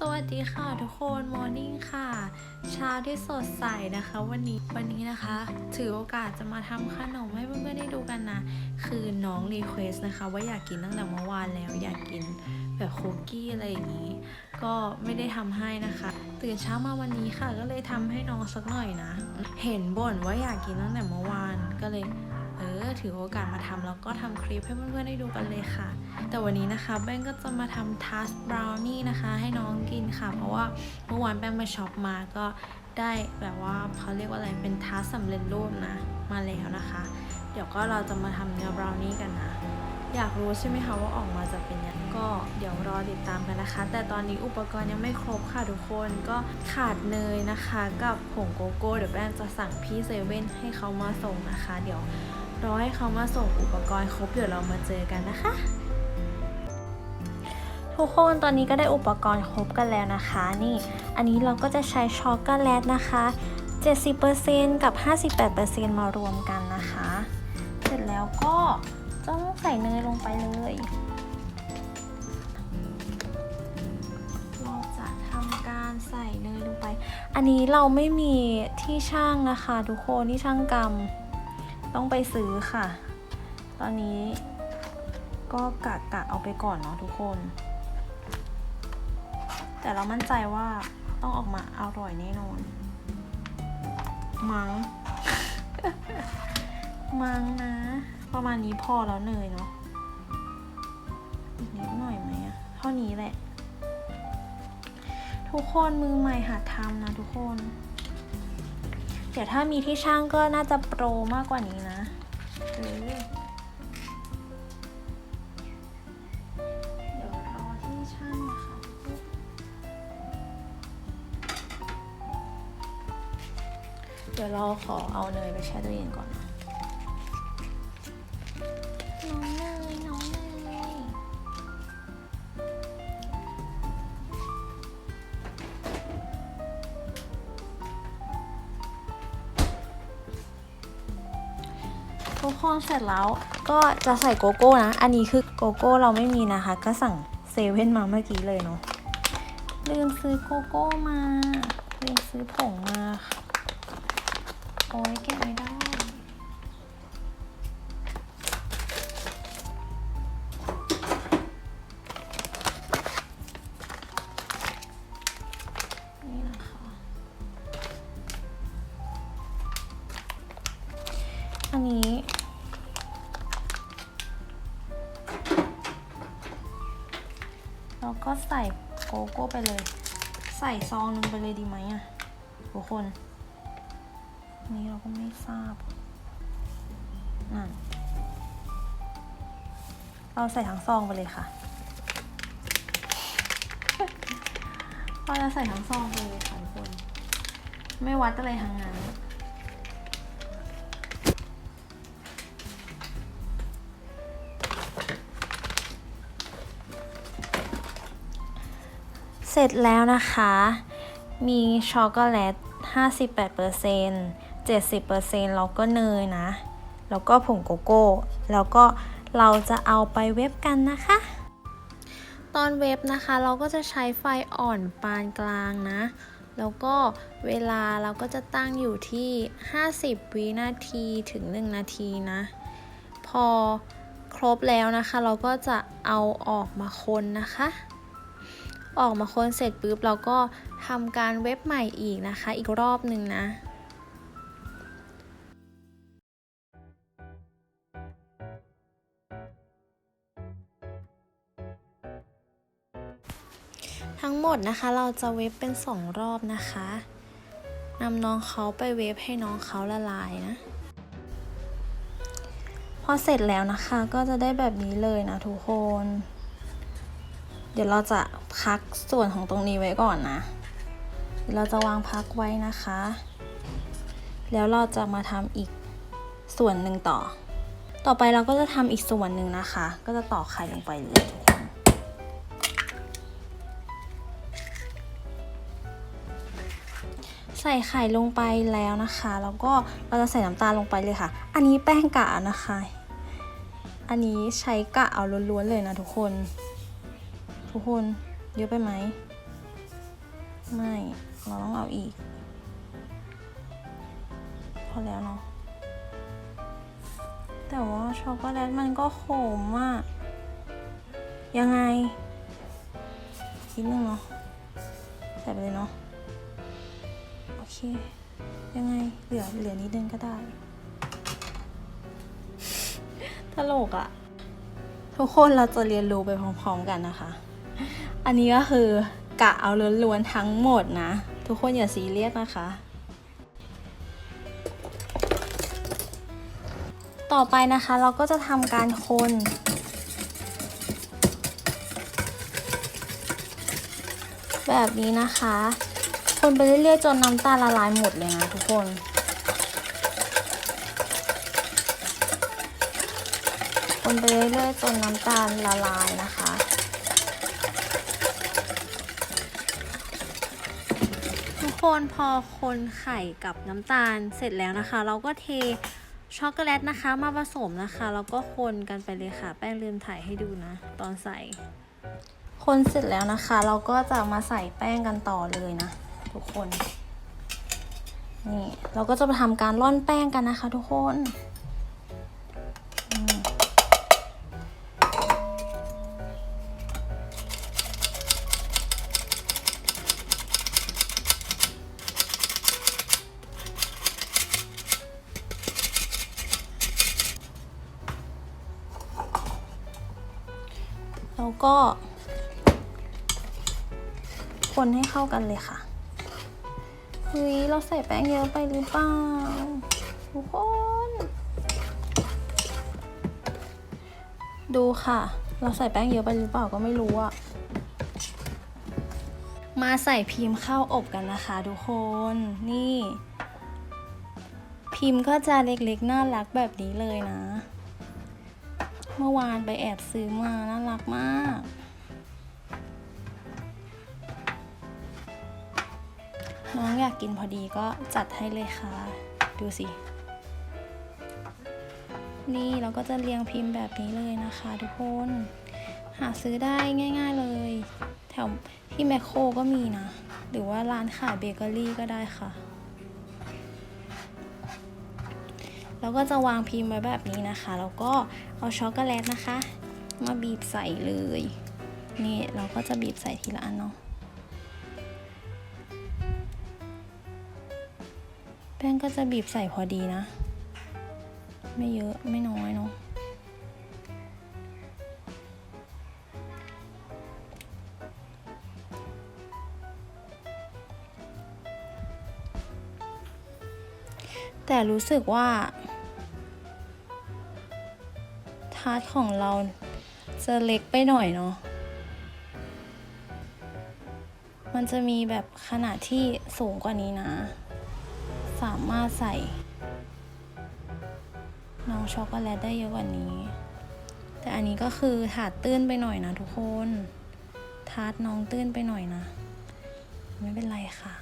สวัสดีค่ะทุกคนมอร์นิ่งค่ะ เช้าที่สดใสนะคะ วันนี้วันนี้นะคะ ถือโอกาสจะมาทำขนมให้เพื่อนๆได้ดูกันนะ คือน้องรีเควสนะคะ ว่าอยากกินตั้งแต่เมื่อวานแล้วอยากกินแบบคุกกี้อะไรอย่างนี้ ก็ไม่ได้ทำให้นะคะ ตื่นเช้ามาวันนี้ค่ะ ก็เลยทำให้น้องสักหน่อยนะ เห็นบ่นว่าอยากกินตั้งแต่เมื่อวานก็เลย เออถือโอกาสมาทำแล้วก็ทำคลิปให้เพื่อนๆได้ดูกันเลยค่ะ แต่วันนี้นะคะแป้งก็จะมาทำทัสบราวนี่นะคะ ให้น้องกินค่ะ เพราะว่าเมื่อวานแป้งไปช็อปมาก็ได้แบบว่าเขาเรียกว่าอะไรเป็นทัสสำเร็จรูปนะ มาแล้วนะคะ เดี๋ยวก็เราจะมาทำเนื้อบราวนี่กันนะอยากรู้ใช่ไหมคะว่าออกมาจะเป็นยังไงก็เดี๋ยวรอติดตามกันนะคะ แต่ตอนนี้อุปกรณ์ยังไม่ครบค่ะทุกคนก็ขาดเนยนะคะ กับผงโกโก้เดี๋ยวแป้งจะสั่งพี่เซเว่นให้เขามาส่งนะคะ เดี๋ยว รอให้เขามาส่งอุปกรณ์ครบเดี๋ยวเรามาเจอกันนะคะ ทุกคนตอนนี้ก็ได้อุปกรณ์ครบกันแล้วนะคะ นี่ อันนี้เราก็จะใช้ช็อกโกแลตนะคะ 70%กับ 58%มารวมกันนะคะ เสร็จแล้วก็ต้องใส่เนยลงไปเลยเราจะทำการใส่เนยลงไป อันนี้เราไม่มีที่ช่างนะคะ ทุกคนที่ช่างกรรม ต้องไปซื้อค่ะ ตอนนี้ก็กะกะเอาไปก่อนเนาะทุกคน แต่เรามั่นใจว่าต้องออกมาอร่อยแน่นอน มัง้งมัง้งนะ ประมาณนี้พอแล้วเนยเนาะ อีกนิดหน่อยไหมอะเท่านี้แหละ ทุกคนมือใหม่หัดทำนะทุกคน ดี๋ยวถ้ามีที่ช่างก็น่าจะโปรมากกว่านี้นะเออเดี๋ยวรอที่ช่างนะคะเดี๋ยวเราขอเอาเนยไปแช่ตู้เย็นก่อนนะ เสร็จแล้วก็จะใส่โกโก้นะ อันนี้คือโกโก้เราไม่มีนะคะ ก็สั่งเซเว่นมาเมื่อกี้เลยเนาะ ลืมซื้อโกโก้มา ลืมซื้อผงมา โอ้ยแก ซองหนึงไปเลยดีไหมอะทุกคน นี่เราก็ไม่ทราบนั่นเราใส่ทั้งซองไปเลยค่ะเราจะใส่ทั้งซองไปเลยค่ะทุกคน ไม่วัดอะไรทั้งนั้น เสร็จแล้วนะคะ มีช็อกโกแลต 58% 70%แล้วก็เนยนะ แล้วก็ผงโกโก้ แล้วก็เราจะเอาไปเวฟกันนะคะ ตอนเวฟนะคะเราก็จะใช้ไฟอ่อนปานกลางนะ แล้วก็เวลาเราก็จะตั้งอยู่ที่ 50 วินาทีถึง 1 นาทีนะ พอครบแล้วนะคะ เราก็จะเอาออกมาคนนะคะ ออกมาคนเสร็จปุ๊บเราก็ทำการเว็บใหม่อีกนะคะ อีกรอบหนึ่งนะทั้งหมดนะคะเราจะเว็บเป็นสองรอบนะคะนำน้องเขาไปเว็บให้น้องเขาละลายนะ พอเสร็จแล้วนะคะก็จะได้แบบนี้เลยนะทุกคน เดี๋ยวเราจะพักส่วนของตรงนี้ไว้ก่อนนะเดี๋ยวเราจะวางพักไว้นะคะ แล้วเราจะมาทำอีกส่วนหนึ่งต่อ ต่อไปเราก็จะทำอีกส่วนหนึ่งนะคะ ก็จะต่อไข่ลงไปเลยทุกคนใส่ไข่ลงไปแล้วนะคะ แล้วก็เราจะใส่น้ำตาลลงไปเลยค่ะ อันนี้แป้งกะนะคะ อันนี้ใช้กะเอาล้วนๆเลยนะทุกคน ทุกคนเยอะไปไหม ไม่ เราต้องเอาอีก พอแล้วเนาะแต่ว่าช็อกโกแลตมันก็ขมอะยังไงนิดนึงเนาะใส่ไปเลยเนาะโอเค ยังไงเหลือเหลือนิดนึงก็ได้ ตลกอะทุกคนเราจะเรียนรู้ไปพร้อมๆกันนะคะ อันนี้ก็คือกะเอาล้วนๆทั้งหมดนะ ทุกคนอย่าซีเรียสนะคะ ต่อไปนะคะเราก็จะทำการคนแบบนี้นะคะ คนไปเรื่อยๆจนน้ำตาลละลายหมดเลยนะทุกคน คนไปเรื่อยๆจนน้ำตาลละลายนะคะ ทุก คนพอคนไข่กับน้ำตาลเสร็จแล้วนะคะ เราก็เทช็อกโกแลตนะคะ มาผสมนะคะ แล้วก็คนกันไปเลยค่ะ แป้งลืมถ่ายให้ดูนะ ตอนใส่ คนเสร็จแล้วนะคะ เราก็จะมาใส่แป้งกันต่อเลยนะ ทุกคน นี่ เราก็จะมาทำการร่อนแป้งกันนะคะ ทุกคน แล้วก็ คนให้เข้ากันเลยค่ะเฮ้ยเราใส่แป้งเยอะไปหรือเปล่าทุกคน ดูค่ะ เราใส่แป้งเยอะไปหรือเปล่าก็ไม่รู้อะมาใส่พิมพ์เข้าอบกันนะคะทุกคนนี่ พิมพ์ก็จะเล็กๆ น่ารักแบบนี้เลยนะ เมื่อวานไปแอบซื้อมาน่ารักมาก น้องอยากกินพอดีก็จัดให้เลยค่ะ ดูสิ นี่เราก็จะเรียงพิมพ์แบบนี้เลยนะคะทุกคน หาซื้อได้ง่าย ๆเลย แถวที่แมคโครก็มีนะ หรือว่าร้านขายเบเกอรี่ก็ได้ค่ะ เราก็จะวางพิมพ์ไว้แบบนี้นะคะ แล้วก็เอาช็อกโกแลตนะคะ มาบีบใส่เลย นี่เราก็จะบีบใส่ทีละอันเนาะแป้งก็จะบีบใส่พอดีนะ ไม่เยอะไม่น้อยเนาะแต่รู้สึกว่าาร์ตของเราจะเล็กไปหน่อยเนาะ มันจะมีแบบขนาดที่สูงกว่านี้นะ สามารถใส่ น้องช็อกโกแลตได้เยอะกว่านี้ แต่อันนี้ก็คือถาดตื้นไปหน่อยนะทุกคนทาร์ตน้องตื้นไปหน่อยนะ ไม่เป็นไรค่ะ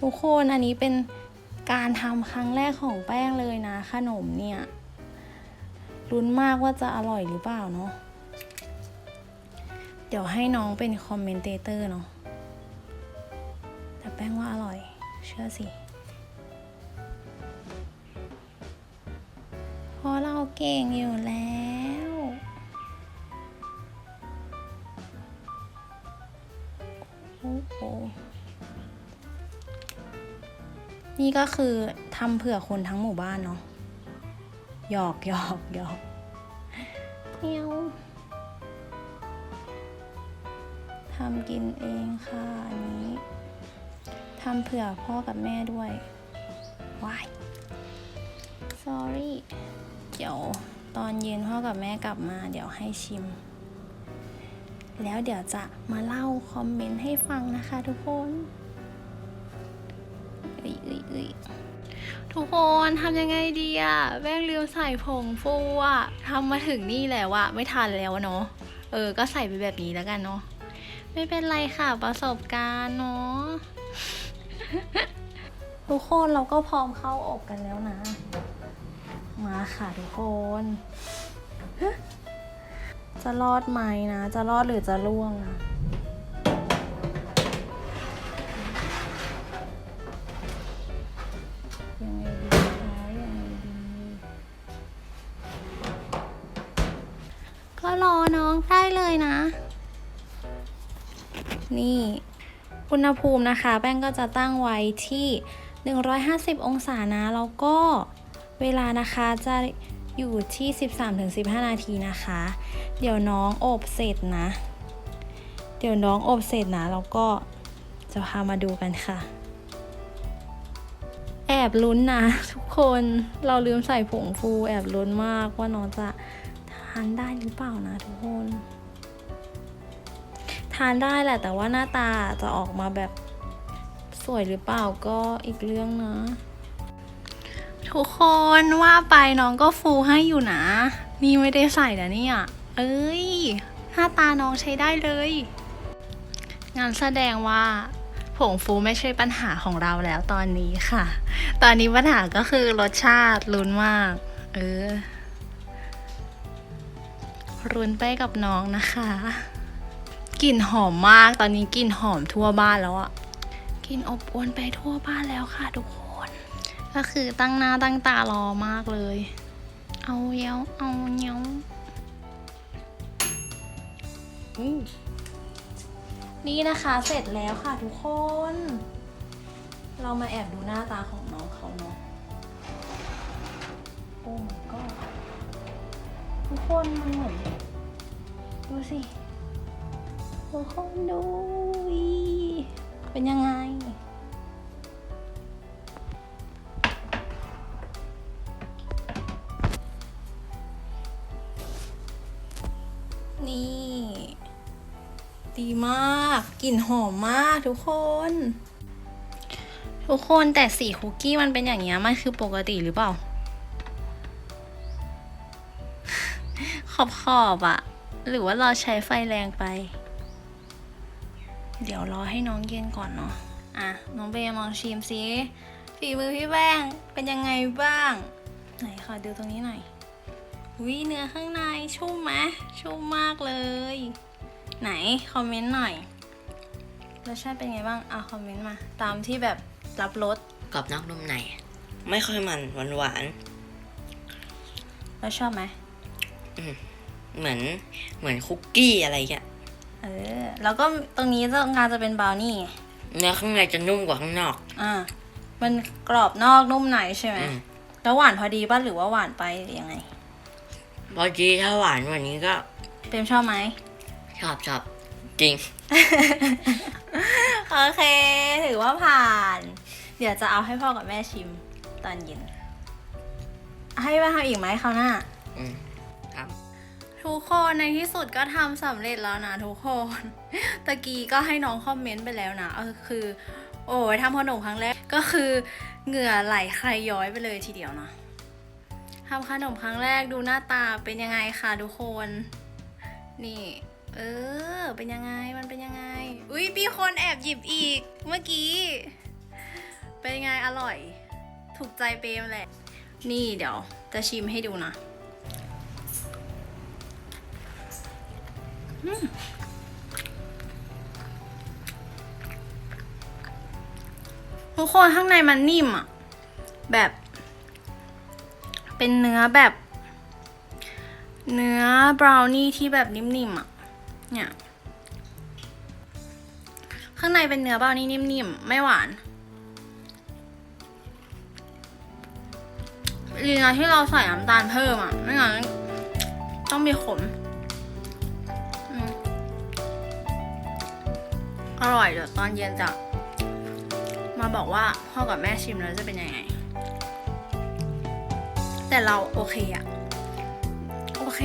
ทุกคนอันนี้เป็น การทำครั้งแรกของแป้งเลยนะ ขนมเนี่ยลุ้นมากว่าจะอร่อยหรือเปล่าเนาะเดี๋ยวให้น้องเป็นคอมเมนเตเตอร์เนาะแต่แป้งว่าอร่อย เชื่อสิเพราะเราเก่งอยู่แล้วโอ้โห นี่ก็คือทำเผื่อคนทั้งหมู่บ้านเนาะหยอกหยอกหยอกเมียวทำกินเองค่ะอันนี้ทำเผื่อพ่อกับแม่ด้วยว้าย sorry เดี๋ยวตอนเย็นพ่อกับแม่กลับมา เดี๋ยวให้ชิม แล้วเดี๋ยวจะมาเล่าคอมเมนต์ให้ฟังนะคะทุกคนเอ้ยเอ้ยเอ้ยทุกคนทำยังไงดีอะแป้งลืมใส่ผงฟูอะทำมาถึงนี่แล้วอะไม่ทันแล้วเนาะเออ ก็ใส่ไปแบบนี้แล้วกันเนาะไม่เป็นไรค่ะประสบการณ์เนาะทุกคนเราก็พร้อมเข้าอบกันแล้วนะ มาค่ะทุกคน จะรอดไหมนะ จะรอดหรือจะล่วงนะ รอน้องได้เลยนะ นี่ อุณหภูมินะคะ แป้งก็จะตั้งไว้ที่ 150 องศานะ แล้วก็เวลานะคะจะอยู่ที่ 13-15 นาทีนะคะ เดี๋ยวน้องอบเสร็จนะ เดี๋ยวน้องอบเสร็จนะแล้วก็จะพามาดูกันค่ะ แอบลุ้นนะทุกคน เราลืมใส่ผงฟูแอบลุ้นมากว่าน้องจะานได้หรือเปล่านะทุกคน ทานได้แหละ แต่ว่าหน้าตาจะออกมาแบบสวยหรือเปล่าก็อีกเรื่องนะ ทุกคนว่าไปน้องก็ฟูให้อยู่นะ นี่ไม่ได้ใส่นะเนี่ย เอ้ย หน้าตาน้องใช้ได้เลย งานแสดงว่าผงฟูไม่ใช่ปัญหาของเราแล้วตอนนี้ค่ะ ตอนนี้ปัญหาก็คือรสชาติลุ้นมาก เออ รุนไปกับน้องนะคะกลิ่นหอมมากตอนนี้กลิ่นหอมทั่วบ้านแล้วอะกลิ่นอบอวนไปทั่วบ้านแล้วค่ะทุกคน ก็คือตั้งหน้าตั้งตารอมากเลย เอาเย้าเอาเย้าอืมนี่นะคะเสร็จแล้วค่ะทุกคน เรามาแอบดูหน้าตาของน้องเขาเนาะ ทุกคนมันเหมือนดูสิทุกคนดูเป็นยังไง นี่ ดีมากกลิ่นหอมมากทุกคน ทุกคนแต่สีคุกกี้มันเป็นอย่างเงี้ยมันคือปกติหรือเปล่า ขอบขอบๆอะหรือว่าเราใช้ไฟแรงไป เดี๋ยวรอให้น้องเย็นก่อนเนาะอะ น้องเบย์ลองชิมซิฝีมือพี่แป้งเป็นยังไงบ้าง ไหนขอดูตรงนี้หน่อยวิเนื้อข้างในชุ่มไหมชุ่มมากเลย ไหนคอมเมนต์หน่อยรสชาติเป็นไงบ้างเอาคอมเมนต์มา ตามที่แบบรับรสกรอบนอกนุ่มใน ไม่ค่อยมันหวานหวานแล้วชอบไหมๆ เหมือนเหมือนคุกกี้อะไรเงี้ยเออแล้วก็ตรงนี้ตรงกลางจะเป็นบราวนี่ไงเนื้อข้างในจะนุ่มกว่าข้างนอก อ่า มันกรอบนอกนุ่มในใช่ไหมอืมแล้วหวานพอดีป่ะหรือว่าหวานไปหรือยังไง พอดีถ้าหวานกว่านี้ก็ เปรมชอบไหมชอบชอบจริง โอเค ถือว่าผ่าน เดี๋ยวจะเอาให้พ่อกับแม่ชิมตอนเย็น ให้แม่ทำอีกไหมคราวหน้าอืมครับทุ กคนในที่สุดก็ทำสำเร็จแล้วนะทุกคน ตะกี้ก็ให้น้องคอมเมนต์ไปแล้วนะเออคือ โอ้ยทำขนมครั้งแรกก็คือเหงื่อไหลใครย้อยไปเลยทีเดียวนะทำขนมครั้งแรกดูหน้าตาเป็นยังไงคะทุกคน นี่ เออ เป็นยังไงมันเป็นยังไง อุ้ยมีคนแอบหยิบอีก เมื่อกี้ เป็นยังไงอร่อย ถูกใจเปมแหละ นี่เดี๋ยวจะชิมให้ดูนะ ทุกคนข้างในมันนิ่มอะแบบ เป็นเนื้อแบบ เนื้อบราวนี่ที่แบบนิ่มๆอะเนี่ย ข้างในเป็นเนื้อบราวนี่นิ่มๆ ไม่หวานดีนะที่เราใส่น้ำตาลเพิ่มอะไม่งั้นต้องมีขม อร่อยเดี๋ยวตอนเย็นจะมาบอกว่าพ่อกับแม่ชิมแล้วจะเป็นยังไง แต่เราโอเคอะโอเค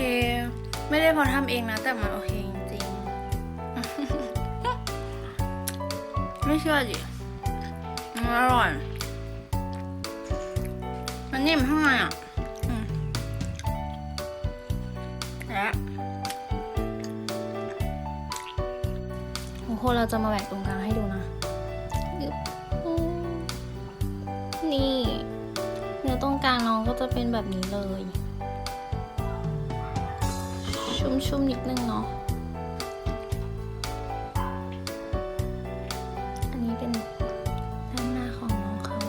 ไม่ได้พอทำเองนะ แต่มันโอเคจริงๆไม่เชื่อดิมันอร่อย มันนิ่มข้างในอะและ คนเราจะมาแบ่งตรงกลางให้ดูนะนี่เนื้อตรงกลางน้องก็จะเป็นแบบนี้เลย ชุ่มๆนิดนึงเนาะอันนี้เป็นด้านหน้าของน้องเขา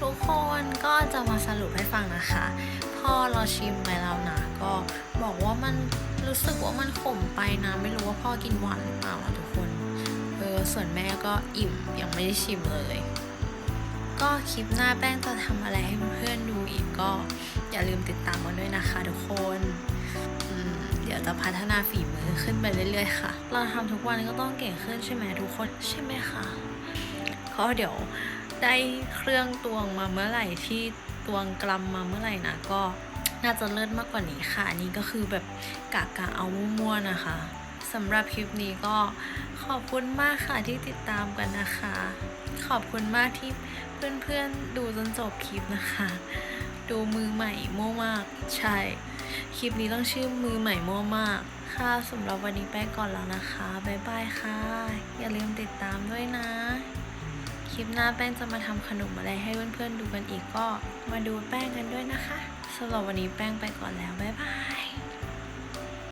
ทุกคนก็จะมาสรุปให้ฟังนะคะ พอเราชิมไปแล้วนะก็บอกว่ามัน รู้สึกว่ามันขมไปนะ ไม่รู้ว่าพ่อกินหวานหรือเปล่าทุกคน เออ ส่วนแม่ก็อิ่มยังไม่ได้ชิมเลย ก็คลิปหน้าแป้งจะทำอะไรให้เพื่อนดูอีกก็อย่าลืมติดตามกันด้วยนะคะทุกคนเดี๋ยวจะพัฒนาฝีมือขึ้นไปเรื่อยๆค่ะ เราทำทุกวันก็ต้องเก่งขึ้นใช่ไหมทุกคนใช่ไหมคะก็เดี๋ยวได้เครื่องตวงมาเมื่อไหร่ที่ตวงกลัมมาเมื่อไหร่นะก็ น่าจะเลิศมากกว่านี้ค่ะ อันนี้ก็คือแบบกะกะเอามั่วๆนะคะสำหรับคลิปนี้ก็ขอบคุณมากค่ะที่ติดตามกันนะคะ ขอบคุณมากที่เพื่อนๆดูจนจบคลิปนะคะ ดูมือใหม่โม่มากใช่ คลิปนี้ต้องชื่อมือใหม่โม่มาก ค่ะสำหรับวันนี้แป้งก่อนแล้วนะคะบ๊ายบายค่ะ อย่าลืมติดตามด้วยนะ คลิปหน้าแป้งจะมาทำขนมอะไรให้เพื่อนๆดูกันอีกก็มาดูแป้งกันด้วยนะคะ สำหรับวันนี้แป้งไปก่อนแล้ว บ๊ายบาย